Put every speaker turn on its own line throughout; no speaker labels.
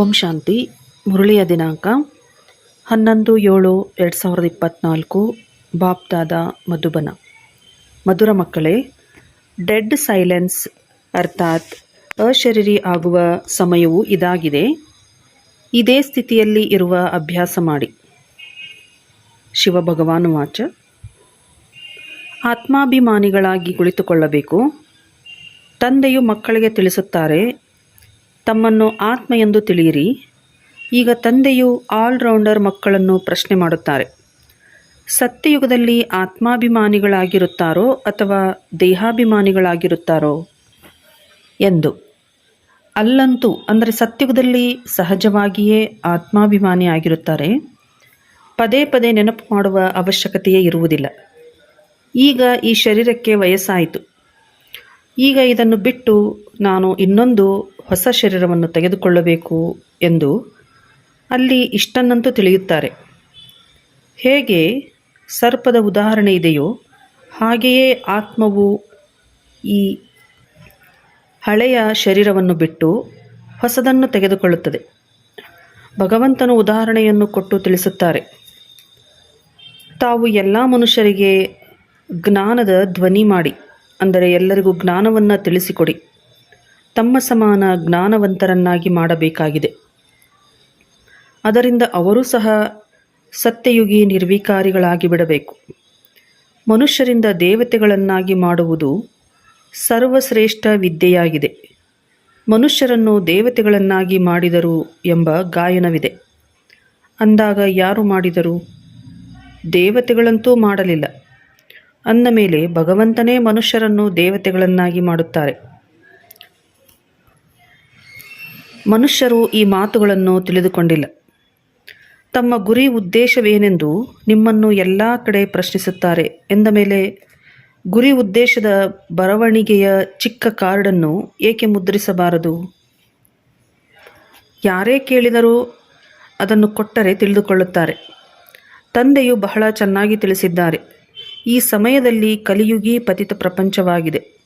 ಓಂ ಶಾಂತಿ, ಮುರಳಿಯ ದಿನಾಂಕ ಹನ್ನೊಂದು ಏಳು ಎರಡು ಸಾವಿರದ ಇಪ್ಪತ್ತ್ನಾಲ್ಕು ಬಾಪ್ದಾದ ಮಧುಬನ. ಮಧುರ ಮಕ್ಕಳೇ, ಡೆಡ್ ಸೈಲೆನ್ಸ್ ಅರ್ಥಾತ್ ಅಶರೀರಿ ಆಗುವ ಸಮಯವು ಇದಾಗಿದೆ. ಇದೇ ಸ್ಥಿತಿಯಲ್ಲಿ ಇರುವ ಅಭ್ಯಾಸ ಮಾಡಿ. ಶಿವಭಗವಾನು ವಾಚ. ಆತ್ಮಾಭಿಮಾನಿಗಳಾಗಿ ಕುಳಿತುಕೊಳ್ಳಬೇಕು. ತಂದೆಯು ಮಕ್ಕಳಿಗೆ ತಿಳಿಸುತ್ತಾರೆ ತಮ್ಮನ್ನು ಆತ್ಮ ಎಂದು ತಿಳಿಯಿರಿ. ಈಗ ತಂದೆಯು ಆಲ್ರೌಂಡರ್ ಮಕ್ಕಳನ್ನು ಪ್ರಶ್ನೆ ಮಾಡುತ್ತಾರೆ. ಸತ್ಯಯುಗದಲ್ಲಿ ಆತ್ಮಾಭಿಮಾನಿಗಳಾಗಿರುತ್ತಾರೋ ಅಥವಾ ದೇಹಾಭಿಮಾನಿಗಳಾಗಿರುತ್ತಾರೋ? ಎಂದು. ಅಲ್ಲಂತೂ, ಅಂದರೆ ಸತ್ಯುಗದಲ್ಲಿ ಸಹಜವಾಗಿಯೇ ಆತ್ಮಾಭಿಮಾನಿ ಆಗಿರುತ್ತಾರೆ. ಪದೇ ಪದೇ ನೆನಪು ಮಾಡುವ ಅವಶ್ಯಕತೆಯೇ ಇರುವುದಿಲ್ಲ. ಈಗ ಈ ಶರೀರಕ್ಕೆ ವಯಸ್ಸಾಯಿತು. ಈಗ ಇದನ್ನು ಬಿಟ್ಟು ನಾನು ಇನ್ನೊಂದು ಹೊಸ ಶರೀರವನ್ನು ತೆಗೆದುಕೊಳ್ಳಬೇಕು ಎಂದು ಅಲ್ಲಿ ಇಷ್ಟನ್ನಂತೂ ತಿಳಿಯುತ್ತಾರೆ. ಹೇಗೆ ಸರ್ಪದ ಉದಾಹರಣೆ ಇದೆಯೋ ಹಾಗೆಯೇ ಆತ್ಮವು ಈ ಹಳೆಯ ಶರೀರವನ್ನು ಬಿಟ್ಟು ಹೊಸದನ್ನು ತೆಗೆದುಕೊಳ್ಳುತ್ತದೆ. ಭಗವಂತನು ಉದಾಹರಣೆಯನ್ನು ಕೊಟ್ಟು ತಿಳಿಸುತ್ತಾರೆ. ತಾವು ಎಲ್ಲ ಮನುಷ್ಯರಿಗೆ ಜ್ಞಾನದ ಧ್ವನಿ ಮಾಡಿ. ಅಂದರೆ ಎಲ್ಲರಿಗೂ ಜ್ಞಾನವನ್ನು ತಿಳಿಸಿಕೊಡಿ. ತಮ್ಮ ಸಮಾನ ಜ್ಞಾನವಂತರನ್ನಾಗಿ ಮಾಡಬೇಕಾಗಿದೆ. ಅದರಿಂದ ಅವರೂ ಸಹ ಸತ್ಯಯುಗಿ ನಿರ್ವಿಕಾರಿಗಳಾಗಿ ಬಿಡಬೇಕು. ಮನುಷ್ಯರಿಂದ ದೇವತೆಗಳನ್ನಾಗಿ ಮಾಡುವುದು ಸರ್ವಶ್ರೇಷ್ಠ ವಿದ್ಯೆಯಾಗಿದೆ. ಮನುಷ್ಯರನ್ನು ದೇವತೆಗಳನ್ನಾಗಿ ಮಾಡಿದರು ಎಂಬ ಗಾಯನವಿದೆ. ಅಂದಾಗ ಯಾರು ಮಾಡಿದರು? ದೇವತೆಗಳಂತೂ ಮಾಡಲಿಲ್ಲ. ಅಂದ ಮೇಲೆ ಭಗವಂತನೇ ಮನುಷ್ಯರನ್ನು ದೇವತೆಗಳನ್ನಾಗಿ ಮಾಡುತ್ತಾರೆ. ಮನುಷ್ಯರು ಈ ಮಾತುಗಳನ್ನು ತಿಳಿದುಕೊಂಡಿಲ್ಲ. ತಮ್ಮ ಗುರಿ ಉದ್ದೇಶವೇನೆಂದು ನಿಮ್ಮನ್ನು ಎಲ್ಲ ಕಡೆ ಪ್ರಶ್ನಿಸುತ್ತಾರೆ ಎಂದ ಮೇಲೆ ಗುರಿ ಉದ್ದೇಶದ ಬರವಣಿಗೆಯ ಚಿಕ್ಕ ಕಾರ್ಡನ್ನು ಏಕೆ ಮುದ್ರಿಸಬಾರದು? ಯಾರೇ ಕೇಳಿದರೂ ಅದನ್ನು ಕೊಟ್ಟರೆ ತಿಳಿದುಕೊಳ್ಳುತ್ತಾರೆ. ತಂದೆಯು ಬಹಳ ಚೆನ್ನಾಗಿ ತಿಳಿಸಿದ್ದಾರೆ. ಈ ಸಮಯದಲ್ಲಿ ಕಲಿಯುಗಿ ಪತಿತ ಪ್ರಪಂಚವಾಗಿದೆ.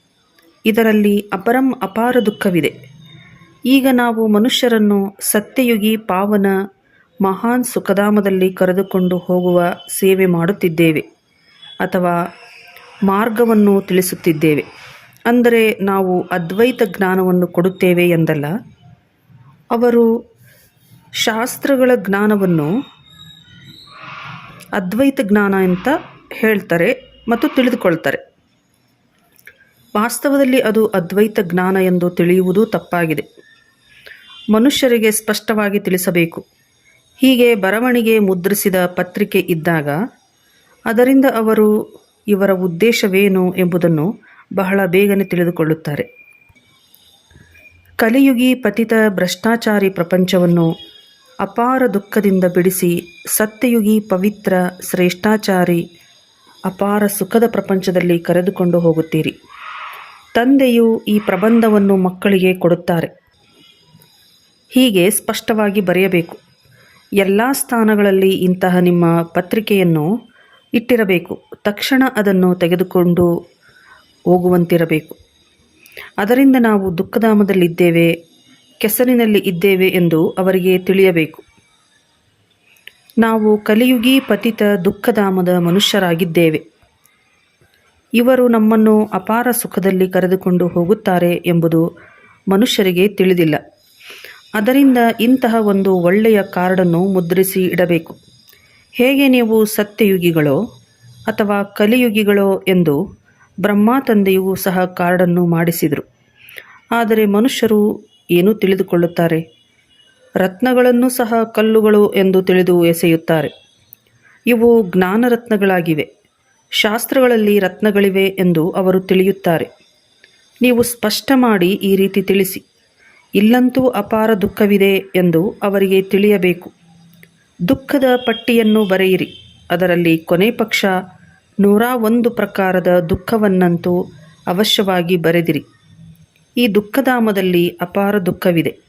ಇದರಲ್ಲಿ ಅಪರಂ ಅಪಾರ ದುಃಖವಿದೆ. ಈಗ ನಾವು ಮನುಷ್ಯರನ್ನು ಸತ್ಯಯುಗಿ ಪಾವನ ಮಹಾನ್ ಸುಖಧಾಮದಲ್ಲಿ ಕರೆದುಕೊಂಡು ಹೋಗುವ ಸೇವೆ ಮಾಡುತ್ತಿದ್ದೇವೆ ಅಥವಾ ಮಾರ್ಗವನ್ನು ತಿಳಿಸುತ್ತಿದ್ದೇವೆ. ಅಂದರೆ ನಾವು ಅದ್ವೈತ ಜ್ಞಾನವನ್ನು ಕೊಡುತ್ತೇವೆ ಎಂದಲ್ಲ. ಅವರು ಶಾಸ್ತ್ರಗಳ ಜ್ಞಾನವನ್ನು ಅದ್ವೈತ ಜ್ಞಾನ ಅಂತ ಹೇಳ್ತಾರೆ ಮತ್ತು ತಿಳಿದುಕೊಳ್ತಾರೆ. ವಾಸ್ತವದಲ್ಲಿ ಅದು ಅದ್ವೈತ ಜ್ಞಾನ ಎಂದು ತಿಳಿಯುವುದು ತಪ್ಪಾಗಿದೆ. ಮನುಷ್ಯರಿಗೆ ಸ್ಪಷ್ಟವಾಗಿ ತಿಳಿಸಬೇಕು. ಹೀಗೆ ಬರವಣಿಗೆ ಮುದ್ರಿಸಿದ ಪತ್ರಿಕೆ ಇದ್ದಾಗ ಅದರಿಂದ ಅವರು ಇವರ ಉದ್ದೇಶವೇನು ಎಂಬುದನ್ನು ಬಹಳ ಬೇಗನೆ ತಿಳಿದುಕೊಳ್ಳುತ್ತಾರೆ. ಕಲಿಯುಗಿ ಪತಿತ ಭ್ರಷ್ಟಾಚಾರಿ ಪ್ರಪಂಚವನ್ನು ಅಪಾರ ದುಃಖದಿಂದ ಬಿಡಿಸಿ ಸತ್ಯಯುಗಿ ಪವಿತ್ರ ಶ್ರೇಷ್ಠಾಚಾರಿ ಅಪಾರ ಸುಖದ ಪ್ರಪಂಚದಲ್ಲಿ ಕರೆದುಕೊಂಡು ಹೋಗುತ್ತೀರಿ. ತಂದೆಯು ಈ ಪ್ರಬಂಧವನ್ನು ಮಕ್ಕಳಿಗೆ ಕೊಡುತ್ತಾರೆ. ಹೀಗೆ ಸ್ಪಷ್ಟವಾಗಿ ಬರೆಯಬೇಕು. ಎಲ್ಲ ಸ್ಥಾನಗಳಲ್ಲಿ ಇಂತಹ ನಿಮ್ಮ ಪತ್ರಿಕೆಯನ್ನು ಇಟ್ಟಿರಬೇಕು. ತಕ್ಷಣ ಅದನ್ನು ತೆಗೆದುಕೊಂಡು ಹೋಗುವಂತಿರಬೇಕು. ಅದರಿಂದ ನಾವು ದುಃಖಧಾಮದಲ್ಲಿದ್ದೇವೆ, ಕೆಸರಿನಲ್ಲಿ ಇದ್ದೇವೆ ಎಂದು ಅವರಿಗೆ ತಿಳಿಯಬೇಕು. ನಾವು ಕಲಿಯುಗಿ ಪತಿತ ದುಃಖಧಾಮದ ಮನುಷ್ಯರಾಗಿದ್ದೇವೆ. ಇವರು ನಮ್ಮನ್ನು ಅಪಾರ ಸುಖದಲ್ಲಿ ಕರೆದುಕೊಂಡು ಹೋಗುತ್ತಾರೆ ಎಂಬುದು ಮನುಷ್ಯರಿಗೆ ತಿಳಿದಿಲ್ಲ. ಅದರಿಂದ ಇಂತಹ ಒಂದು ಒಳ್ಳೆಯ ಕಾರ್ಡನ್ನು ಮುದ್ರಿಸಿ ಇಡಬೇಕು. ಹೇಗೆ ನೀವು ಸತ್ಯಯುಗಿಗಳೋ ಅಥವಾ ಕಲಿಯುಗಿಗಳೋ ಎಂದು ಬ್ರಹ್ಮ ತಂದೆಯೂ ಸಹ ಕಾರ್ಡನ್ನು ಮಾಡಿಸಿದರು. ಆದರೆ ಮನುಷ್ಯರು ಏನೂ ತಿಳಿದುಕೊಳ್ಳುತ್ತಾರೆ? ರತ್ನಗಳನ್ನು ಸಹ ಕಲ್ಲುಗಳು ಎಂದು ತಿಳಿದು ಎಸೆಯುತ್ತಾರೆ. ಇವು ಜ್ಞಾನರತ್ನಗಳಾಗಿವೆ. ಶಾಸ್ತ್ರಗಳಲ್ಲಿ ರತ್ನಗಳಿವೆ ಎಂದು ಅವರು ತಿಳಿಯುತ್ತಾರೆ. ನೀವು ಸ್ಪಷ್ಟ ಮಾಡಿ ಈ ರೀತಿ ತಿಳಿಸಿ. ಇಲ್ಲಂತೂ ಅಪಾರ ದುಃಖವಿದೆ ಎಂದು ಅವರಿಗೆ ತಿಳಿಯಬೇಕು. ದುಃಖದ ಪಟ್ಟಿಯನ್ನು ಬರೆಯಿರಿ. ಅದರಲ್ಲಿ ಕೊನೆ ಪಕ್ಷ ನೂರ ಒಂದು ಪ್ರಕಾರದ ದುಃಖವನ್ನಂತೂ ಅವಶ್ಯವಾಗಿ ಬರೆದಿರಿ. ಈ ದುಃಖಧಾಮದಲ್ಲಿ ಅಪಾರ ದುಃಖವಿದೆ.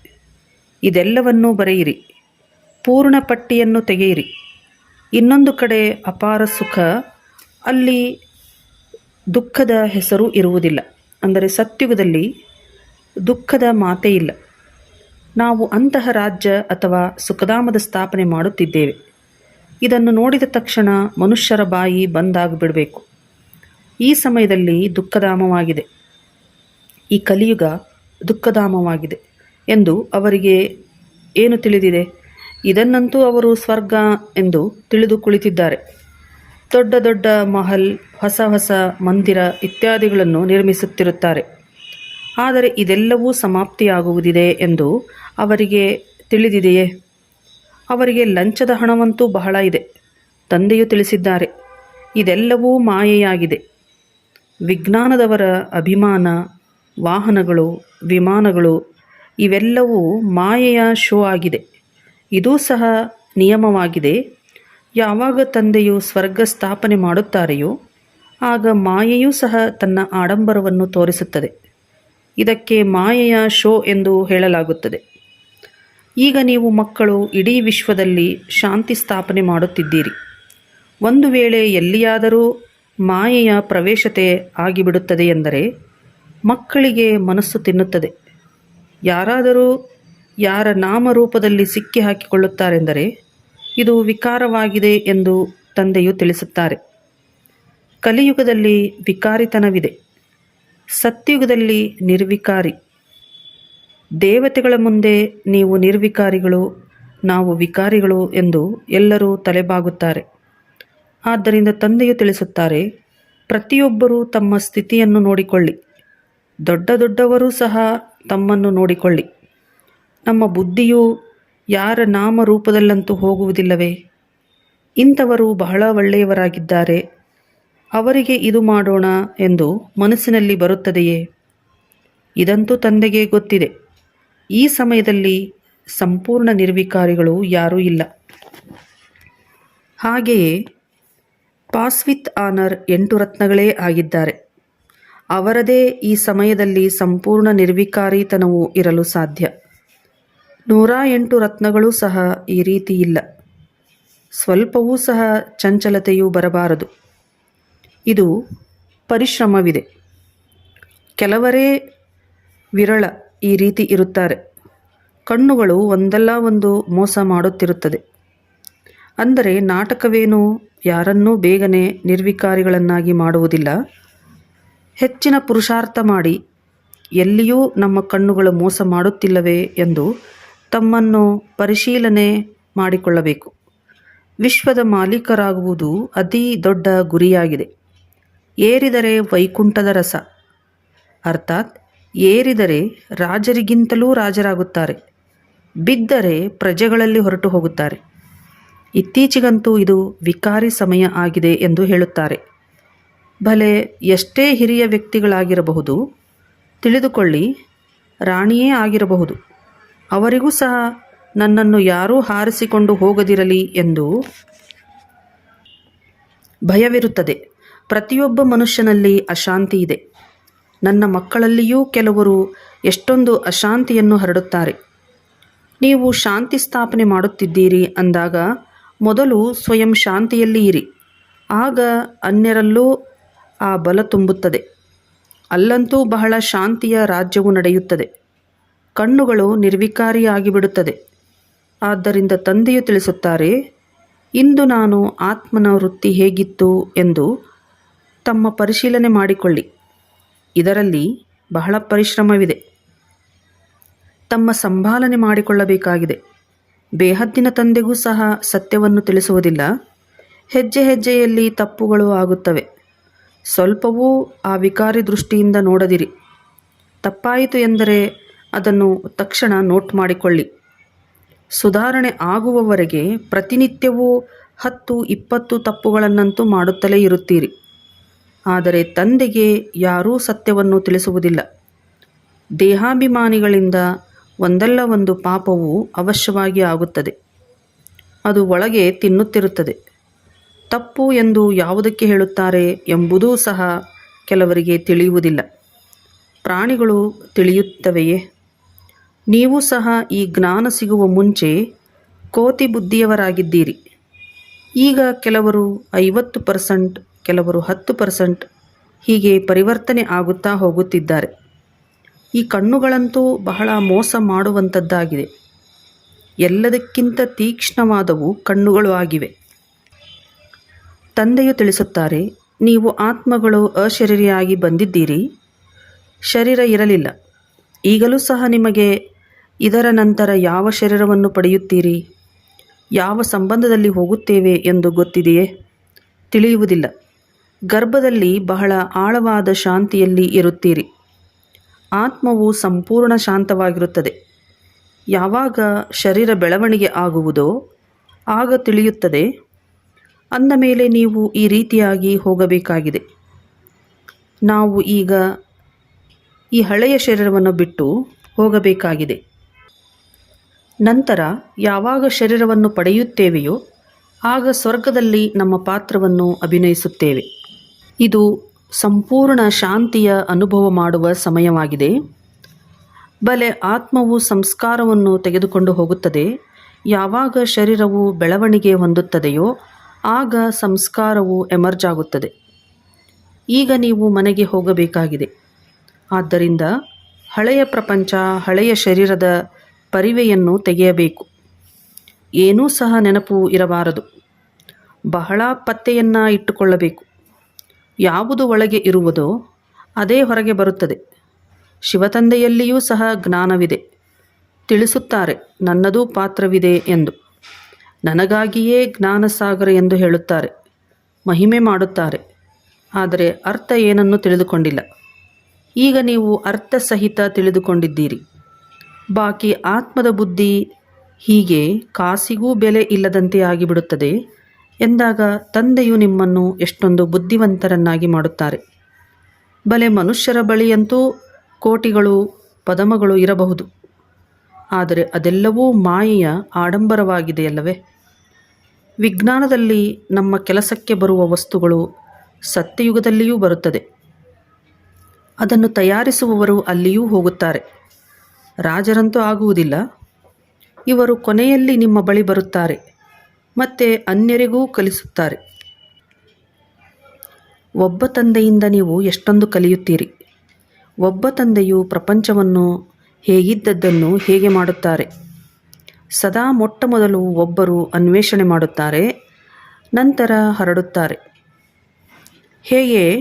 ಇದೆಲ್ಲವನ್ನೂ ಬರೆಯಿರಿ. ಪೂರ್ಣ ಪಟ್ಟಿಯನ್ನು ತೆಗೆಯಿರಿ. ಇನ್ನೊಂದು ಕಡೆ ಅಪಾರ ಸುಖ, ಅಲ್ಲಿ ದುಃಖದ ಹೆಸರು ಇರುವುದಿಲ್ಲ. ಅಂದರೆ ಸತ್ಯುಗದಲ್ಲಿ ದುಃಖದ ಮಾತೇ ಇಲ್ಲ. ನಾವು ಅಂತಹ ರಾಜ್ಯ ಅಥವಾ ಸುಖಧಾಮದ ಸ್ಥಾಪನೆ ಮಾಡುತ್ತಿದ್ದೇವೆ. ಇದನ್ನು ನೋಡಿದ ತಕ್ಷಣ ಮನುಷ್ಯರ ಬಾಯಿ ಬಂದಾಗಿಬಿಡಬೇಕು. ಈ ಸಮಯದಲ್ಲಿ ದುಃಖಧಾಮವಾಗಿದೆ. ಈ ಕಲಿಯುಗ ದುಃಖಧಾಮವಾಗಿದೆ. ಎಂದು ಅವರಿಗೆ ಏನು ತಿಳಿದಿದೆ? ಇದನ್ನಂತೂ ಅವರು ಸ್ವರ್ಗ ಎಂದು ತಿಳಿದು ಕುಳಿತಿದ್ದಾರೆ. ದೊಡ್ಡ ದೊಡ್ಡ ಮಹಲ್, ಹೊಸ ಹೊಸ ಮಂದಿರ ಇತ್ಯಾದಿಗಳನ್ನು ನಿರ್ಮಿಸುತ್ತಿರುತ್ತಾರೆ. ಆದರೆ ಇದೆಲ್ಲವೂ ಸಮಾಪ್ತಿಯಾಗುವುದಿದೆ ಎಂದು ಅವರಿಗೆ ತಿಳಿದಿದೆಯೇ? ಅವರಿಗೆ ಲಂಚದ ಹಣವಂತೂ ಬಹಳ ಇದೆ, ತಂದೆಯು ತಿಳಿಸಿದ್ದಾರೆ. ಇದೆಲ್ಲವೂ ಮಾಯೆಯಾಗಿದೆ. ವಿಜ್ಞಾನದವರ ಅಭಿಮಾನ, ವಾಹನಗಳು, ವಿಮಾನಗಳು ಇವೆಲ್ಲವೂ ಮಾಯೆಯ ಶೋ ಆಗಿದೆ. ಇದೂ ಸಹ ನಿಯಮವಾಗಿದೆ. ಯಾವಾಗ ತಂದೆಯು ಸ್ವರ್ಗ ಸ್ಥಾಪನೆ ಮಾಡುತ್ತಾರೆಯೋ, ಆಗ ಮಾಯೆಯೂ ಸಹ ತನ್ನ ಆಡಂಬರವನ್ನು ತೋರಿಸುತ್ತದೆ. ಇದಕ್ಕೆ ಮಾಯೆಯ ಶೋ ಎಂದು ಹೇಳಲಾಗುತ್ತದೆ. ಈಗ ನೀವು ಮಕ್ಕಳು ಇಡೀ ವಿಶ್ವದಲ್ಲಿ ಶಾಂತಿ ಸ್ಥಾಪನೆ ಮಾಡುತ್ತಿದ್ದೀರಿ. ಒಂದು ವೇಳೆ ಎಲ್ಲಿಯಾದರೂ ಮಾಯೆಯ ಪ್ರವೇಶತೆ ಆಗಿಬಿಡುತ್ತದೆ ಎಂದರೆ ಮಕ್ಕಳಿಗೆ ಮನಸ್ಸು ತಿನ್ನುತ್ತದೆ. ಯಾರಾದರೂ ಯಾರ ನಾಮರೂಪದಲ್ಲಿ ಸಿಕ್ಕಿ ಹಾಕಿಕೊಳ್ಳುತ್ತಾರೆಂದರೆ ಇದು ವಿಕಾರವಾಗಿದೆ ಎಂದು ತಂದೆಯು ತಿಳಿಸುತ್ತಾರೆ. ಕಲಿಯುಗದಲ್ಲಿ ವಿಕಾರಿತನವಿದೆ. ಸತ್ಯುಗದಲ್ಲಿ ನಿರ್ವಿಕಾರಿ. ದೇವತೆಗಳ ಮುಂದೆ ನೀವು ನಿರ್ವಿಕಾರಿಗಳು, ನಾವು ವಿಕಾರಿಗಳು ಎಂದು ಎಲ್ಲರೂ ತಲೆಬಾಗುತ್ತಾರೆ. ಆದ್ದರಿಂದ ತಂದೆಯು ತಿಳಿಸುತ್ತಾರೆ, ಪ್ರತಿಯೊಬ್ಬರೂ ತಮ್ಮ ಸ್ಥಿತಿಯನ್ನು ನೋಡಿಕೊಳ್ಳಿ. ದೊಡ್ಡ ದೊಡ್ಡವರೂ ಸಹ ತಮ್ಮನ್ನು ನೋಡಿಕೊಳ್ಳಿ. ನಮ್ಮ ಬುದ್ಧಿಯು ಯಾರ ನಾಮ ರೂಪದಲ್ಲಂತೂ ಹೋಗುವುದಿಲ್ಲವೇ? ಇಂಥವರು ಬಹಳ ಒಳ್ಳೆಯವರಾಗಿದ್ದಾರೆ. ಅವರಿಗೆ ಇದು ಮಾಡೋಣ ಎಂದು ಮನಸ್ಸಿನಲ್ಲಿ ಬರುತ್ತದೆಯೇ? ಇದಂತೂ ತಂದೆಗೆ ಗೊತ್ತಿದೆ. ಈ ಸಮಯದಲ್ಲಿ ಸಂಪೂರ್ಣ ನಿರ್ವಿಕಾರಿಗಳು ಯಾರೂ ಇಲ್ಲ. ಹಾಗೆಯೇ ಪಾಸ್ವಿತ್ ಆನರ್ ಎಂಟು ರತ್ನಗಳೇ ಆಗಿದ್ದಾರೆ. ಅವರದೇ ಈ ಸಮಯದಲ್ಲಿ ಸಂಪೂರ್ಣ ನಿರ್ವಿಕಾರಿತನವು ಇರಲು ಸಾಧ್ಯ. ನೂರ ಎಂಟು ರತ್ನಗಳು ಸಹ ಈ ರೀತಿ ಇಲ್ಲ. ಸ್ವಲ್ಪವೂ ಸಹ ಚಂಚಲತೆಯೂ ಬರಬಾರದು. ಇದು ಪರಿಶ್ರಮವಿದೆ. ಕೆಲವರೇ ವಿರಳ ಈ ರೀತಿ ಇರುತ್ತಾರೆ. ಕಣ್ಣುಗಳು ಒಂದಲ್ಲ ಒಂದು ಮೋಸ ಮಾಡುತ್ತಿರುತ್ತದೆ. ಅಂದರೆ ನಾಟಕವೇನು, ಯಾರನ್ನೂ ಬೇಗನೆ ನಿರ್ವಿಕಾರಿಗಳನ್ನಾಗಿ ಮಾಡುವುದಿಲ್ಲ. ಹೆಚ್ಚಿನ ಪುರುಷಾರ್ಥ ಮಾಡಿ, ಎಲ್ಲಿಯೂ ನಮ್ಮ ಕಣ್ಣುಗಳು ಮೋಸ ಮಾಡುತ್ತಿಲ್ಲವೇ ಎಂದು ತಮ್ಮನ್ನು ಪರಿಶೀಲನೆ ಮಾಡಿಕೊಳ್ಳಬೇಕು. ವಿಶ್ವದ ಮಾಲೀಕರಾಗುವುದು ಅತಿ ದೊಡ್ಡ ಗುರಿಯಾಗಿದೆ. ಏರಿದರೆ ವೈಕುಂಠದ ರಸ. ಅರ್ಥಾತ್ ಏರಿದರೆ ರಾಜರಿಗಿಂತಲೂ ರಾಜರಾಗುತ್ತಾರೆ. ಬಿದ್ದರೆ ಪ್ರಜೆಗಳಲ್ಲಿ ಹೊರಟು ಹೋಗುತ್ತಾರೆ. ಇತ್ತೀಚೆಗಂತೂ ಇದು ವಿಕಾರಿ ಸಮಯ ಆಗಿದೆ ಎಂದು ಹೇಳುತ್ತಾರೆ. ಭಲೆ ಎಷ್ಟೇ ಹಿರಿಯ ವ್ಯಕ್ತಿಗಳಾಗಿರಬಹುದು, ತಿಳಿದುಕೊಳ್ಳಿ, ರಾಣಿಯೇ ಆಗಿರಬಹುದು. ಅವರಿಗೂ ಸಹ ನನ್ನನ್ನು ಯಾರೂ ಹಾರಿಸಿಕೊಂಡು ಹೋಗದಿರಲಿ ಎಂದು ಭಯವಿರುತ್ತದೆ. ಪ್ರತಿಯೊಬ್ಬ ಮನುಷ್ಯನಲ್ಲಿ ಅಶಾಂತಿ ಇದೆ. ನನ್ನ ಮಕ್ಕಳಲ್ಲಿಯೂ ಕೆಲವರು ಎಷ್ಟೊಂದು ಅಶಾಂತಿಯನ್ನು ಹರಡುತ್ತಾರೆ. ನೀವು ಶಾಂತಿ ಸ್ಥಾಪನೆ ಮಾಡುತ್ತಿದ್ದೀರಿ ಅಂದಾಗ ಮೊದಲು ಸ್ವಯಂ ಶಾಂತಿಯಲ್ಲಿ ಇರಿ. ಆಗ ಅನ್ಯರಲ್ಲೂ ಆ ಬಲ ತುಂಬುತ್ತದೆ. ಅಲ್ಲಂತೂ ಬಹಳ ಶಾಂತಿಯ ರಾಜ್ಯವು ನಡೆಯುತ್ತದೆ. ಕಣ್ಣುಗಳು ನಿರ್ವಿಕಾರಿಯಾಗಿಬಿಡುತ್ತದೆ. ಆದ್ದರಿಂದ ತಂದೆಯು ತಿಳಿಸುತ್ತಾರೆ, ಇಂದು ನಾನು ಆತ್ಮನ ವೃತ್ತಿ ಹೇಗಿತ್ತು ಎಂದು ತಮ್ಮ ಪರಿಶೀಲನೆ ಮಾಡಿಕೊಳ್ಳಿ. ಇದರಲ್ಲಿ ಬಹಳ ಪರಿಶ್ರಮವಿದೆ. ತಮ್ಮ ಸಂಭಾಲನೆ ಮಾಡಿಕೊಳ್ಳಬೇಕಾಗಿದೆ. ಬೇಹದ್ದಿನ ತಂದೆಗೂ ಸಹ ಸತ್ಯವನ್ನು ತಿಳಿಸುವುದಿಲ್ಲ. ಹೆಜ್ಜೆ ಹೆಜ್ಜೆಯಲ್ಲಿ ತಪ್ಪುಗಳು ಆಗುತ್ತವೆ. ಸ್ವಲ್ಪವೂ ಆ ವಿಕಾರಿ ದೃಷ್ಟಿಯಿಂದ ನೋಡದಿರಿ. ತಪ್ಪಾಯಿತು ಎಂದರೆ ಅದನ್ನು ತಕ್ಷಣ ನೋಟ್ ಮಾಡಿಕೊಳ್ಳಿ. ಸುಧಾರಣೆ ಆಗುವವರೆಗೆ ಪ್ರತಿನಿತ್ಯವೂ ಹತ್ತು, ಇಪ್ಪತ್ತು ತಪ್ಪುಗಳನ್ನಂತೂ ಮಾಡುತ್ತಲೇ ಇರುತ್ತೀರಿ. ಆದರೆ ತಂದೆಗೆ ಯಾರೂ ಸತ್ಯವನ್ನು ತಿಳಿಸುವುದಿಲ್ಲ. ದೇಹಾಭಿಮಾನಿಗಳಿಂದ ಒಂದಲ್ಲ ಒಂದು ಪಾಪವು ಅವಶ್ಯವಾಗಿ ಆಗುತ್ತದೆ. ಅದು ಒಳಗೆ ತಿನ್ನುತ್ತಿರುತ್ತದೆ. ತಪ್ಪು ಎಂದು ಯಾವುದಕ್ಕೆ ಹೇಳುತ್ತಾರೆ ಎಂಬುದೂ ಸಹ ಕೆಲವರಿಗೆ ತಿಳಿಯುವುದಿಲ್ಲ. ಪ್ರಾಣಿಗಳು ತಿಳಿಯುತ್ತವೆಯೇ? ನೀವು ಸಹ ಈ ಜ್ಞಾನ ಸಿಗುವ ಮುಂಚೆ ಕೋತಿ ಬುದ್ಧಿಯವರಾಗಿದ್ದೀರಿ. ಈಗ ಕೆಲವರು ಐವತ್ತು ಪರ್ಸೆಂಟ್, ಕೆಲವರು ಹತ್ತು ಪರ್ಸೆಂಟ್ ಹೀಗೆ ಪರಿವರ್ತನೆ ಆಗುತ್ತಾ ಹೋಗುತ್ತಿದ್ದಾರೆ. ಈ ಕಣ್ಣುಗಳಂತೂ ಬಹಳ ಮೋಸ ಮಾಡುವಂಥದ್ದಾಗಿದೆ. ಎಲ್ಲದಕ್ಕಿಂತ ತೀಕ್ಷ್ಣವಾದವು ಕಣ್ಣುಗಳು ಆಗಿವೆ. ತಂದೆಯು ತಿಳಿಸುತ್ತಾರೆ, ನೀವು ಆತ್ಮಗಳು ಅಶರೀರಿಯಾಗಿ ಬಂದಿದ್ದೀರಿ. ಶರೀರ ಇರಲಿಲ್ಲ. ಈಗಲೂ ಸಹ ನಿಮಗೆ ಇದರ ನಂತರ ಯಾವ ಶರೀರವನ್ನು ಪಡೆಯುತ್ತೀರಿ? ಯಾವ ಸಂಬಂಧದಲ್ಲಿ ಹೋಗುತ್ತೇವೆ ಎಂದು ಗೊತ್ತಿದೆಯೇ? ತಿಳಿಯುವುದಿಲ್ಲ. ಗರ್ಭದಲ್ಲಿ ಬಹಳ ಆಳವಾದ ಶಾಂತಿಯಲ್ಲಿ ಇರುತ್ತೀರಿ. ಆತ್ಮವು ಸಂಪೂರ್ಣ ಶಾಂತವಾಗಿರುತ್ತದೆ. ಯಾವಾಗ ಶರೀರ ಬೆಳವಣಿಗೆ ಆಗುವುದೋ, ಆಗ ತಿಳಿಯುತ್ತದೆ. ಅಂದ ಮೇಲೆ ನೀವು ಈ ರೀತಿಯಾಗಿ ಹೋಗಬೇಕಾಗಿದೆ. ನಾವು ಈಗ ಈ ಹಳೆಯ ಶರೀರವನ್ನು ಬಿಟ್ಟು ಹೋಗಬೇಕಾಗಿದೆ. ನಂತರ ಯಾವಾಗ ಶರೀರವನ್ನು ಪಡೆಯುತ್ತೇವೆಯೋ ಆಗ ಸ್ವರ್ಗದಲ್ಲಿ ನಮ್ಮ ಪಾತ್ರವನ್ನು ಅಭಿನಯಿಸುತ್ತೇವೆ. ಇದು ಸಂಪೂರ್ಣ ಶಾಂತಿಯ ಅನುಭವ ಮಾಡುವ ಸಮಯವಾಗಿದೆ. ಬಲೆ ಆತ್ಮವು ಸಂಸ್ಕಾರವನ್ನು ತೆಗೆದುಕೊಂಡು ಹೋಗುತ್ತದೆ. ಯಾವಾಗ ಶರೀರವು ಬೆಳವಣಿಗೆ ಹೊಂದುತ್ತದೆಯೋ ಆಗ ಸಂಸ್ಕಾರವು ಎಮರ್ಜ್ ಆಗುತ್ತದೆ. ಈಗ ನೀವು ಮನೆಗೆ ಹೋಗಬೇಕಾಗಿದೆ. ಆದ್ದರಿಂದ ಹಳೆಯ ಪ್ರಪಂಚ, ಹಳೆಯ ಶರೀರದ ಪರಿವೆಯನ್ನು ತೆಗೆಯಬೇಕು. ಏನೂ ಸಹ ನೆನಪು ಇರಬಾರದು. ಬಹಳ ಪತ್ತೆಯನ್ನು ಇಟ್ಟುಕೊಳ್ಳಬೇಕು. ಯಾವುದು ಒಳಗೆ ಇರುವುದೋ ಅದೇ ಹೊರಗೆ ಬರುತ್ತದೆ. ಶಿವತಂದೆಯಲ್ಲಿಯೂ ಸಹ ಜ್ಞಾನವಿದೆ. ತಿಳಿಸುತ್ತಾರೆ, ನನ್ನದೂ ಪಾತ್ರವಿದೆ ಎಂದು. ನನಗಾಗಿಯೇ ಜ್ಞಾನಸಾಗರ ಎಂದು ಹೇಳುತ್ತಾರೆ, ಮಹಿಮೆ ಮಾಡುತ್ತಾರೆ. ಆದರೆ ಅರ್ಥ ಏನನ್ನು ತಿಳಿದುಕೊಂಡಿಲ್ಲ. ಈಗ ನೀವು ಅರ್ಥ ಸಹಿತ ತಿಳಿದುಕೊಂಡಿದ್ದೀರಿ. ಬಾಕಿ ಆತ್ಮದ ಬುದ್ಧಿ ಹೀಗೆ ಕಾಸಿಗೂ ಬೆಲೆ ಇಲ್ಲದಂತೆ ಆಗಿಬಿಡುತ್ತದೆ ಎಂದಾಗ ತಂದೆಯು ನಿಮ್ಮನ್ನು ಎಷ್ಟೊಂದು ಬುದ್ಧಿವಂತರನ್ನಾಗಿ ಮಾಡುತ್ತಾರೆ. ಬಲೆ ಮನುಷ್ಯರ ಬಳಿಯಂತೂ ಕೋಟಿಗಳು, ಪದಮಗಳು ಇರಬಹುದು. ಆದರೆ ಅದೆಲ್ಲವೂ ಮಾಯೆಯ ಆಡಂಬರವಾಗಿದೆಯಲ್ಲವೇ? ವಿಜ್ಞಾನದಲ್ಲಿ ನಮ್ಮ ಕೆಲಸಕ್ಕೆ ಬರುವ ವಸ್ತುಗಳು ಸತ್ಯಯುಗದಲ್ಲಿಯೂ ಬರುತ್ತದೆ. ಅದನ್ನು ತಯಾರಿಸುವವರು ಅಲ್ಲಿಯೂ ಹೋಗುತ್ತಾರೆ. ರಾಜರಂತೂ ಆಗುವುದಿಲ್ಲ. ಇವರು ಕೊನೆಯಲ್ಲಿ ನಿಮ್ಮ ಬಳಿ ಬರುತ್ತಾರೆ, ಮತ್ತು ಅನ್ಯರಿಗೂ ಕಲಿಸುತ್ತಾರೆ. ಒಬ್ಬ ತಂದೆಯಿಂದ ನೀವು ಎಷ್ಟೊಂದು ಕಲಿಯುತ್ತೀರಿ? ಒಬ್ಬ ತಂದೆಯು ಪ್ರಪಂಚವನ್ನು ಹೇಗಿದ್ದದ್ದನ್ನು ಹೇಗೆ ಮಾಡುತ್ತಾರೆ? ಸದಾ ಮೊಟ್ಟ ಮೊದಲು ಒಬ್ಬರು ಅನ್ವೇಷಣೆ ಮಾಡುತ್ತಾರೆ, ನಂತರ ಹರಡುತ್ತಾರೆ. ಹೇಗೆ?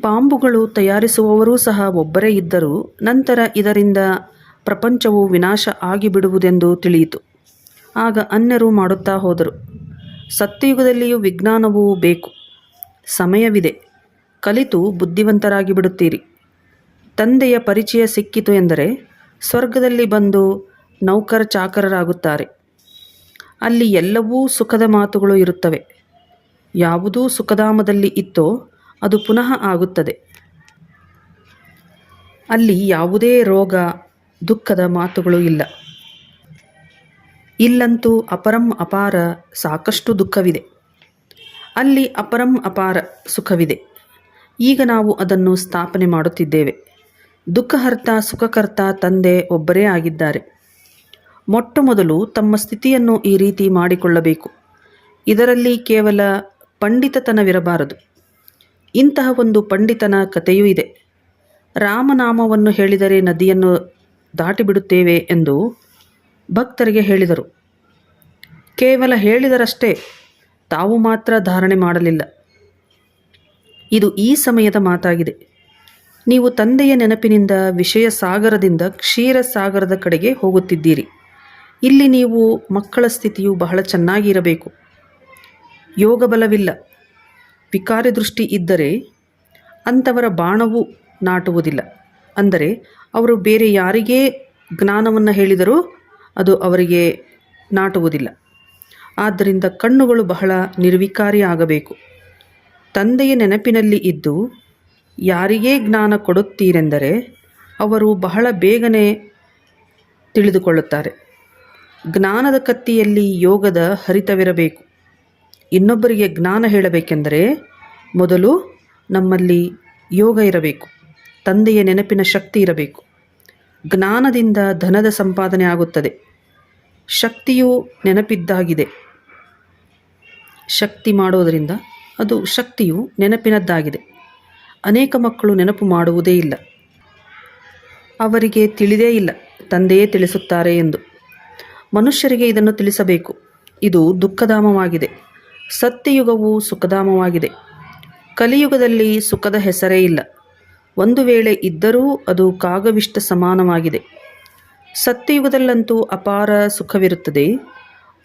ಬಾಂಬುಗಳು ತಯಾರಿಸುವವರೂ ಸಹ ಒಬ್ಬರೇ ಇದ್ದರೂ ನಂತರ ಇದರಿಂದ ಪ್ರಪಂಚವು ವಿನಾಶ ಆಗಿಬಿಡುವುದೆಂದು ತಿಳಿಯಿತು. ಆಗ ಅನ್ಯರು ಮಾಡುತ್ತಾ ಹೋದರು. ಸತ್ಯಯುಗದಲ್ಲಿಯೂ ವಿಜ್ಞಾನವೂ ಬೇಕು. ಸಮಯವಿದೆ. ಕಲಿತು ಬುದ್ಧಿವಂತರಾಗಿ ಬಿಡುತ್ತೀರಿ ತಂದೆಯ ಪರಿಚಯ ಸಿಕ್ಕಿತು ಎಂದರೆ, ಸ್ವರ್ಗದಲ್ಲಿ ಬಂದು ನೌಕರ ಚಾಕರರಾಗುತ್ತಾರೆ. ಅಲ್ಲಿ ಎಲ್ಲವೂ ಸುಖದ ಮಾತುಗಳು ಇರುತ್ತವೆ. ಯಾವುದೂ ಸುಖಧಾಮದಲ್ಲಿ ಇತ್ತೋ ಅದು ಪುನಃ ಆಗುತ್ತದೆ. ಅಲ್ಲಿ ಯಾವುದೇ ರೋಗ, ದುಃಖದ ಮಾತುಗಳು ಇಲ್ಲ. ಇಲ್ಲಂತೂ ಅಪರಂ ಅಪಾರ ಸಾಕಷ್ಟು ದುಃಖವಿದೆ. ಅಲ್ಲಿ ಅಪರಂ ಅಪಾರ ಸುಖವಿದೆ. ಈಗ ನಾವು ಅದನ್ನು ಸ್ಥಾಪನೆ ಮಾಡುತ್ತಿದ್ದೇವೆ. ದುಃಖಹರ್ತ, ಸುಖಕರ್ತ ತಂದೆ ಒಬ್ಬರೇ ಆಗಿದ್ದಾರೆ. ಮೊಟ್ಟ ಮೊದಲು ತಮ್ಮ ಸ್ಥಿತಿಯನ್ನು ಈ ರೀತಿ ಮಾಡಿಕೊಳ್ಳಬೇಕು. ಇದರಲ್ಲಿ ಕೇವಲ ಪಂಡಿತತನವಿರಬಾರದು. ಇಂತಹ ಒಂದು ಪಂಡಿತನ ಕಥೆಯೂ ಇದೆ. ರಾಮನಾಮವನ್ನು ಹೇಳಿದರೆ ನದಿಯನ್ನು ದಾಟಿಬಿಡುತ್ತೇವೆ ಎಂದು ಭಕ್ತರಿಗೆ ಹೇಳಿದರು. ಕೇವಲ ಹೇಳಿದರಷ್ಟೇ ತಾವು ಮಾತ್ರ ಧಾರಣೆ ಮಾಡಲಿಲ್ಲ. ಇದು ಈ ಸಮಯದ ಮಾತಾಗಿದೆ. ನೀವು ತಂದೆಯ ನೆನಪಿನಿಂದ ವಿಷಯ ಸಾಗರದಿಂದ ಕ್ಷೀರ ಸಾಗರದ ಕಡೆಗೆ ಹೋಗುತ್ತಿದ್ದೀರಿ. ಇಲ್ಲಿ ನೀವು ಮಕ್ಕಳ ಸ್ಥಿತಿಯು ಬಹಳ ಚೆನ್ನಾಗಿರಬೇಕು. ಯೋಗ ಬಲವಿಲ್ಲ. ವಿಕಾರಿ ದೃಷ್ಟಿ ಇದ್ದರೆ ಅಂಥವರ ಬಾಣವು ನಾಟುವುದಿಲ್ಲ. ಅಂದರೆ ಅವರು ಬೇರೆ ಯಾರಿಗೇ ಜ್ಞಾನವನ್ನು ಹೇಳಿದರೂ ಅದು ಅವರಿಗೆ ನಾಟುವುದಿಲ್ಲ. ಆದ್ದರಿಂದ ಕಣ್ಣುಗಳು ಬಹಳ ನಿರ್ವಿಕಾರಿ ಆಗಬೇಕು. ತಂದೆಯ ನೆನಪಿನಲ್ಲಿ ಇದ್ದು ಯಾರಿಗೇ ಜ್ಞಾನ ಕೊಡುತ್ತೀರೆಂದರೆ ಅವರು ಬಹಳ ಬೇಗನೆ ತಿಳಿದುಕೊಳ್ಳುತ್ತಾರೆ. ಜ್ಞಾನದ ಕತ್ತಿಯಲ್ಲಿ ಯೋಗದ ಹರಿತವಿರಬೇಕು. ಇನ್ನೊಬ್ಬರಿಗೆ ಜ್ಞಾನ ಹೇಳಬೇಕೆಂದರೆ ಮೊದಲು ನಮ್ಮಲ್ಲಿ ಯೋಗ ಇರಬೇಕು. ತಂದೆಯ ನೆನಪಿನ ಶಕ್ತಿ ಇರಬೇಕು. ಜ್ಞಾನದಿಂದ ಧನದ ಸಂಪಾದನೆ ಆಗುತ್ತದೆ. ಶಕ್ತಿಯು ನೆನಪಿದ್ದಾಗಿದೆ. ಶಕ್ತಿ ಮಾಡೋದರಿಂದ ಅದು ಶಕ್ತಿಯು ನೆನಪಿನದ್ದಾಗಿದೆ. ಅನೇಕ ಮಕ್ಕಳು ನೆನಪು ಮಾಡುವುದೇ ಇಲ್ಲ. ಅವರಿಗೆ ತಿಳಿದೇ ಇಲ್ಲ. ತಂದೆಯೇ ತಿಳಿಸುತ್ತಾರೆ ಎಂದು. ಮನುಷ್ಯರಿಗೆ ಇದನ್ನು ತಿಳಿಸಬೇಕು. ಇದು ದುಃಖಧಾಮವಾಗಿದೆ. ಸತ್ಯಯುಗವು ಸುಖಧಾಮವಾಗಿದೆ. ಕಲಿಯುಗದಲ್ಲಿ ಸುಖದ ಹೆಸರೇ ಇಲ್ಲ. ಒಂದು ವೇಳೆ ಇದ್ದರೂ ಅದು ಕಾಗವಿಷ್ಟ ಸಮಾನವಾಗಿದೆ. ಸತ್ಯಯುಗದಲ್ಲಂತೂ ಅಪಾರ ಸುಖವಿರುತ್ತದೆ.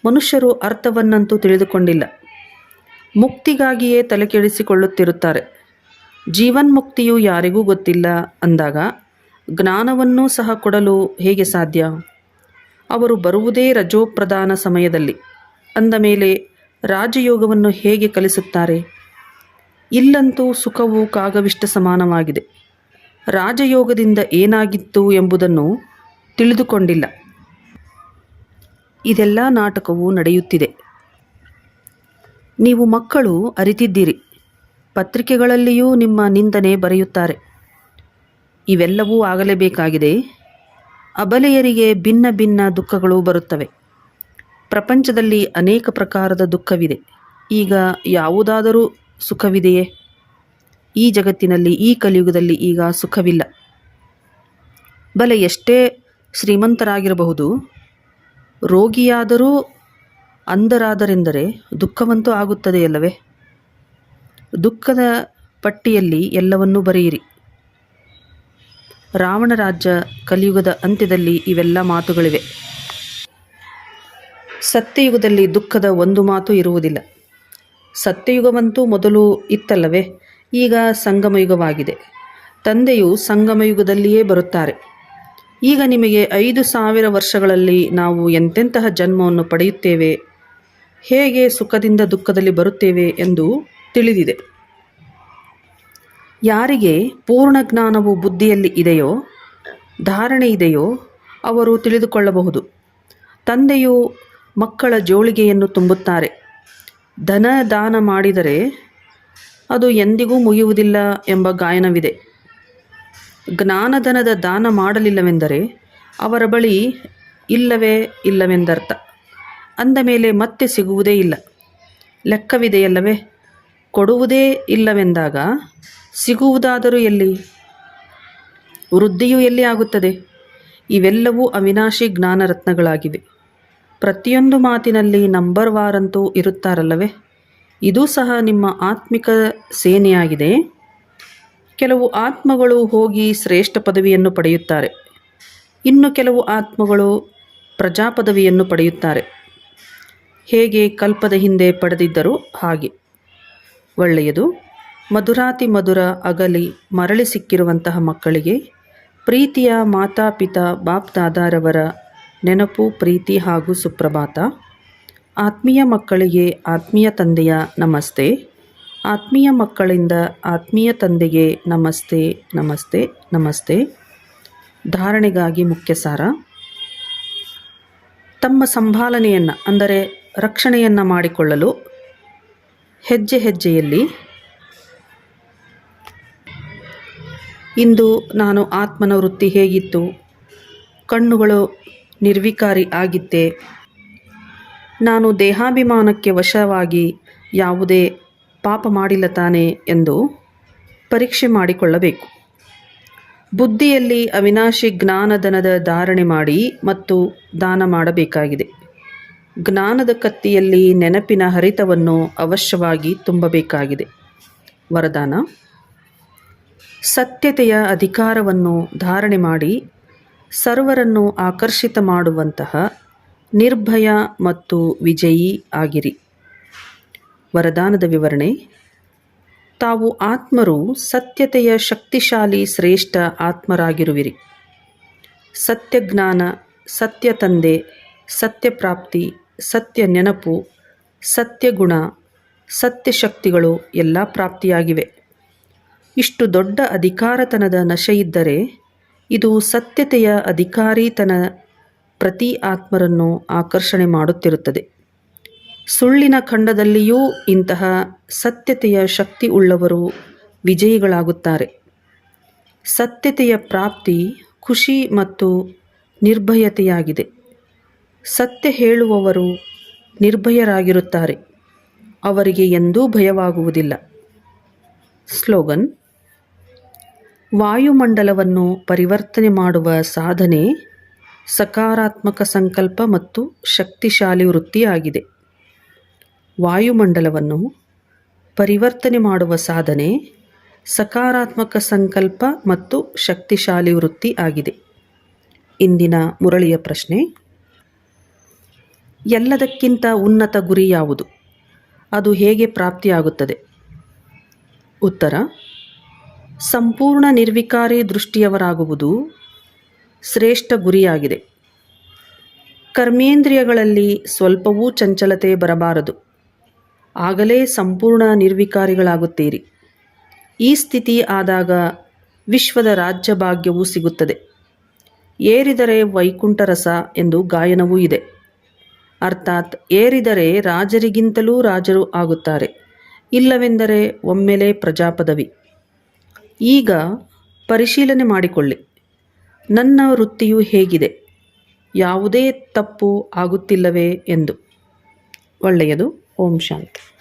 ಮನುಷ್ಯರು ಅರ್ಥವನ್ನಂತೂ ತಿಳಿದುಕೊಂಡಿಲ್ಲ. ಮುಕ್ತಿಗಾಗಿಯೇ ತಲೆಕೆಡಿಸಿಕೊಳ್ಳುತ್ತಿರುತ್ತಾರೆ. ಜೀವನ್ಮುಕ್ತಿಯು ಯಾರಿಗೂ ಗೊತ್ತಿಲ್ಲ ಅಂದಾಗ ಜ್ಞಾನವನ್ನೂ ಸಹ ಕೊಡಲು ಹೇಗೆ ಸಾಧ್ಯ? ಅವರು ಬರುವುದೇ ರಜೋಪ್ರಧಾನ ಸಮಯದಲ್ಲಿ. ಅಂದ ಮೇಲೆ ರಾಜಯೋಗವನ್ನು ಹೇಗೆ ಕಲಿಸುತ್ತಾರೆ? ಇಲ್ಲಂತೂ ಸುಖವು ಕಾಗವಿಷ್ಟ ಸಮಾನವಾಗಿದೆ. ರಾಜಯೋಗದಿಂದ ಏನಾಗಿತ್ತು ಎಂಬುದನ್ನು ತಿಳಿದುಕೊಂಡಿಲ್ಲ. ಇದೆಲ್ಲ ನಾಟಕವು ನಡೆಯುತ್ತಿದೆ. ನೀವು ಮಕ್ಕಳು ಅರಿತಿದ್ದೀರಿ. ಪತ್ರಿಕೆಗಳಲ್ಲಿಯೂ ನಿಮ್ಮ ನಿಂದನೆ ಬರೆಯುತ್ತಾರೆ. ಇವೆಲ್ಲವೂ ಆಗಲೇಬೇಕಾಗಿದೆ. ಅಬಲೆಯರಿಗೆ ಭಿನ್ನ ಭಿನ್ನ ದುಃಖಗಳು ಬರುತ್ತವೆ. ಪ್ರಪಂಚದಲ್ಲಿ ಅನೇಕ ಪ್ರಕಾರದ ದುಃಖವಿದೆ. ಈಗ ಯಾವುದಾದರೂ ಸುಖವಿದೆಯೇ? ಈ ಜಗತ್ತಿನಲ್ಲಿ, ಈ ಕಲಿಯುಗದಲ್ಲಿ ಈಗ ಸುಖವಿಲ್ಲ. ಬಲೆ ಎಷ್ಟೇ ಶ್ರೀಮಂತರಾಗಿರಬಹುದು, ರೋಗಿಯಾದರೂ ಅಂಧರಾದರೆಂದರೆ ದುಃಖವಂತೂ ಆಗುತ್ತದೆಯಲ್ಲವೇ? ದುಃಖದ ಪಟ್ಟಿಯಲ್ಲಿ ಎಲ್ಲವನ್ನೂ ಬರೆಯಿರಿ. ರಾವಣ ರಾಜ್ಯ ಕಲಿಯುಗದ ಅಂತ್ಯದಲ್ಲಿ ಇವೆಲ್ಲ ಮಾತುಗಳಿವೆ. ಸತ್ಯಯುಗದಲ್ಲಿ ದುಃಖದ ಒಂದು ಮಾತು ಇರುವುದಿಲ್ಲ. ಸತ್ಯಯುಗವಂತೂ ಮೊದಲು ಇತ್ತಲ್ಲವೇ? ಈಗ ಸಂಗಮಯುಗವಾಗಿದೆ. ತಂದೆಯು ಸಂಗಮಯುಗದಲ್ಲಿಯೇ ಬರುತ್ತಾರೆ. ಈಗ ನಿಮಗೆ ಐದು ಸಾವಿರ ವರ್ಷಗಳಲ್ಲಿ ನಾವು ಎಂತೆಂತಹ ಜನ್ಮವನ್ನು ಪಡೆಯುತ್ತೇವೆ? ಹೇಗೆ ಸುಖದಿಂದ ದುಃಖದಲ್ಲಿ ಬರುತ್ತೇವೆ ಎಂದು ತಿಳಿದಿದೆ. ಯಾರಿಗೆ ಪೂರ್ಣ ಜ್ಞಾನವು ಬುದ್ಧಿಯಲ್ಲಿ ಇದೆಯೋ, ಧಾರಣೆ ಇದೆಯೋ, ಅವರು ತಿಳಿದುಕೊಳ್ಳಬಹುದು. ತಂದೆಯು ಮಕ್ಕಳ ಜೋಳಿಗೆಯನ್ನು ತುಂಬುತ್ತಾರೆ. ಧನ ದಾನ ಮಾಡಿದರೆ ಅದು ಎಂದಿಗೂ ಮುಗಿಯುವುದಿಲ್ಲ ಎಂಬ ಗಾಯನವಿದೆ. ಜ್ಞಾನಧನದ ದಾನ ಮಾಡಲಿಲ್ಲವೆಂದರೆ ಅವರ ಬಳಿ ಇಲ್ಲವೇ ಇಲ್ಲವೆಂದರ್ಥ. ಅಂದ ಮೇಲೆ ಮತ್ತೆ ಸಿಗುವುದೇ ಇಲ್ಲ. ಲೆಕ್ಕವಿದೆಯಲ್ಲವೇ? ಕೊಡುವುದೇ ಇಲ್ಲವೆಂದಾಗ ಸಿಗುವುದಾದರೂ ಎಲ್ಲಿ? ವೃದ್ಧಿಯು ಎಲ್ಲಿ ಆಗುತ್ತದೆ? ಇವೆಲ್ಲವೂ ಅವಿನಾಶಿ ಜ್ಞಾನರತ್ನಗಳಾಗಿವೆ. ಪ್ರತಿಯೊಂದು ಮಾತಿನಲ್ಲಿ ನಂಬರ್ ವಾರಂತೂ ಇರುತ್ತಾರಲ್ಲವೇ? ಇದೂ ಸಹ ನಿಮ್ಮ ಆತ್ಮಿಕ ಸೇನೆಯಾಗಿದೆ. ಕೆಲವು ಆತ್ಮಗಳು ಹೋಗಿ ಶ್ರೇಷ್ಠ ಪದವಿಯನ್ನು ಪಡೆಯುತ್ತಾರೆ. ಇನ್ನು ಕೆಲವು ಆತ್ಮಗಳು ಪ್ರಜಾಪದವಿಯನ್ನು ಪಡೆಯುತ್ತಾರೆ. ಹೇಗೆ ಕಲ್ಪದ ಹಿಂದೆ ಪಡೆದಿದ್ದರೂ ಹಾಗೆ. ಒಳ್ಳೆಯದು. ಮಧುರಾತಿ ಮಧುರ ಅಗಲಿ ಮರಳಿ ಸಿಕ್ಕಿರುವಂತಹ ಮಕ್ಕಳಿಗೆ ಪ್ರೀತಿಯ ಮಾತಾಪಿತ ಬಾಪ್ ದಾದಾರವರ ನೆನಪು, ಪ್ರೀತಿ ಹಾಗೂ ಸುಪ್ರಭಾತ. ಆತ್ಮೀಯ ಮಕ್ಕಳಿಗೆ ಆತ್ಮೀಯ ತಂದೆಯ ನಮಸ್ತೆ. ಆತ್ಮೀಯ ಮಕ್ಕಳಿಂದ ಆತ್ಮೀಯ ತಂದೆಗೆ ನಮಸ್ತೆ ನಮಸ್ತೆ ನಮಸ್ತೆ. ಧಾರಣೆಗಾಗಿ ಮುಖ್ಯ ಸಾರ. ತಮ್ಮ ಸಂಭಾಲನೆಯನ್ನು, ಅಂದರೆ ರಕ್ಷಣೆಯನ್ನು ಮಾಡಿಕೊಳ್ಳಲು ಹೆಜ್ಜೆ ಹೆಜ್ಜೆಯಲ್ಲಿ ಇಂದು ನಾನು ಆತ್ಮನ ವೃತ್ತಿ ಹೇಗಿತ್ತು? ಕಣ್ಣುಗಳು ನಿರ್ವಿಕಾರಿ ಆಗಿತ್ತೆ? ನಾನು ದೇಹಾಭಿಮಾನಕ್ಕೆ ವಶವಾಗಿ ಯಾವುದೇ ಪಾಪ ಮಾಡಿಲ್ಲ ತಾನೆ ಎಂದು ಪರೀಕ್ಷೆ ಮಾಡಿಕೊಳ್ಳಬೇಕು. ಬುದ್ಧಿಯಲ್ಲಿ ಅವಿನಾಶಿ ಜ್ಞಾನಧನದ ಧಾರಣೆ ಮಾಡಿ ಮತ್ತು ದಾನ ಮಾಡಬೇಕಾಗಿದೆ. ಜ್ಞಾನದ ಕತ್ತಿಯಲ್ಲಿ ನೆನಪಿನ ಹರಿತವನ್ನು ಅವಶ್ಯವಾಗಿ ತುಂಬಬೇಕಾಗಿದೆ. ವರದಾನ ಸತ್ಯತೆಯ ಅಧಿಕಾರವನ್ನು ಧಾರಣೆ ಮಾಡಿ ಸರ್ವರನ್ನು ಆಕರ್ಷಿತ ಮಾಡುವಂತಹ ನಿರ್ಭಯ ಮತ್ತು ವಿಜಯಿ ಆಗಿರಿ. ವರದಾನದ ವಿವರಣೆ, ತಾವು ಆತ್ಮರು ಸತ್ಯತೆಯ ಶಕ್ತಿಶಾಲಿ ಶ್ರೇಷ್ಠ ಆತ್ಮರಾಗಿರುವಿರಿ. ಸತ್ಯಜ್ಞಾನ ಸತ್ಯ ತಂದೆ ಸತ್ಯಪ್ರಾಪ್ತಿ ಸತ್ಯ ನೆನಪು ಸತ್ಯಗುಣ, ಸತ್ಯಶಕ್ತಿಗಳು ಎಲ್ಲ ಪ್ರಾಪ್ತಿಯಾಗಿವೆ. ಇಷ್ಟು ದೊಡ್ಡ ಅಧಿಕಾರತನದ ನಶೆಯಿದ್ದರೆ ಇದು ಸತ್ಯತೆಯ ಅಧಿಕಾರಿತನ ಪ್ರತಿ ಆತ್ಮರನ್ನು ಆಕರ್ಷಣೆ ಮಾಡುತ್ತಿರುತ್ತದೆ. ಸುಳ್ಳಿನ ಖಂಡದಲ್ಲಿಯೂ ಇಂತಹ ಸತ್ಯತೆಯ ಶಕ್ತಿ ಉಳ್ಳವರು ವಿಜಯಿಗಳಾಗುತ್ತಾರೆ. ಸತ್ಯತೆಯ ಪ್ರಾಪ್ತಿ ಖುಷಿ ಮತ್ತು ನಿರ್ಭಯತೆಯಾಗಿದೆ. ಸತ್ಯ ಹೇಳುವವರು ನಿರ್ಭಯರಾಗಿರುತ್ತಾರೆ. ಅವರಿಗೆ ಎಂದೂ ಭಯವಾಗುವುದಿಲ್ಲ. ಸ್ಲೋಗನ್ ವಾಯುಮಂಡಲವನ್ನು ಪರಿವರ್ತನೆ ಮಾಡುವ ಸಾಧನೆ ಸಕಾರಾತ್ಮಕ ಸಂಕಲ್ಪ ಮತ್ತು ಶಕ್ತಿಶಾಲಿ ವೃತ್ತಿಯಾಗಿದೆ. ವಾಯುಮಂಡಲವನ್ನು ಪರಿವರ್ತನೆ ಮಾಡುವ ಸಾಧನೆ ಸಕಾರಾತ್ಮಕ ಸಂಕಲ್ಪ ಮತ್ತು ಶಕ್ತಿಶಾಲಿ ವೃತ್ತಿ ಆಗಿದೆ. ಇಂದಿನ ಮುರಳಿಯ ಪ್ರಶ್ನೆ, ಎಲ್ಲದಕ್ಕಿಂತ ಉನ್ನತ ಗುರಿ ಯಾವುದು? ಅದು ಹೇಗೆ ಪ್ರಾಪ್ತಿಯಾಗುತ್ತದೆ? ಉತ್ತರ ಸಂಪೂರ್ಣ ನಿರ್ವಿಕಾರಿ ದೃಷ್ಟಿಯವರಾಗುವುದು ಶ್ರೇಷ್ಠ ಗುರಿಯಾಗಿದೆ. ಕರ್ಮೇಂದ್ರಿಯಗಳಲ್ಲಿ ಸ್ವಲ್ಪವೂ ಚಂಚಲತೆ ಬರಬಾರದು. ಆಗಲೇ ಸಂಪೂರ್ಣ ನಿರ್ವಿಕಾರಿಗಳಾಗುತ್ತೀರಿ. ಈ ಸ್ಥಿತಿ ಆದಾಗ ವಿಶ್ವದ ರಾಜ್ಯ ಭಾಗ್ಯವೂ ಸಿಗುತ್ತದೆ. ಏರಿದರೆ ವೈಕುಂಠ ರಸ ಎಂದು ಗಾಯನವೂ ಇದೆ. ಅರ್ಥಾತ್ ಏರಿದರೆ ರಾಜರಿಗಿಂತಲೂ ರಾಜರು ಆಗುತ್ತಾರೆ. ಇಲ್ಲವೆಂದರೆ ಒಮ್ಮೆಲೇ ಪ್ರಜಾಪದವಿ. ಈಗ ಪರಿಶೀಲನೆ ಮಾಡಿಕೊಳ್ಳಿ. ನನ್ನ ವೃತ್ತಿಯು ಹೇಗಿದೆ. ಯಾವುದೇ ತಪ್ಪು ಆಗುತ್ತಿಲ್ಲವೇ ಎಂದು. ಒಳ್ಳೆಯದು. ಓಂ ಶಾಂತಿ.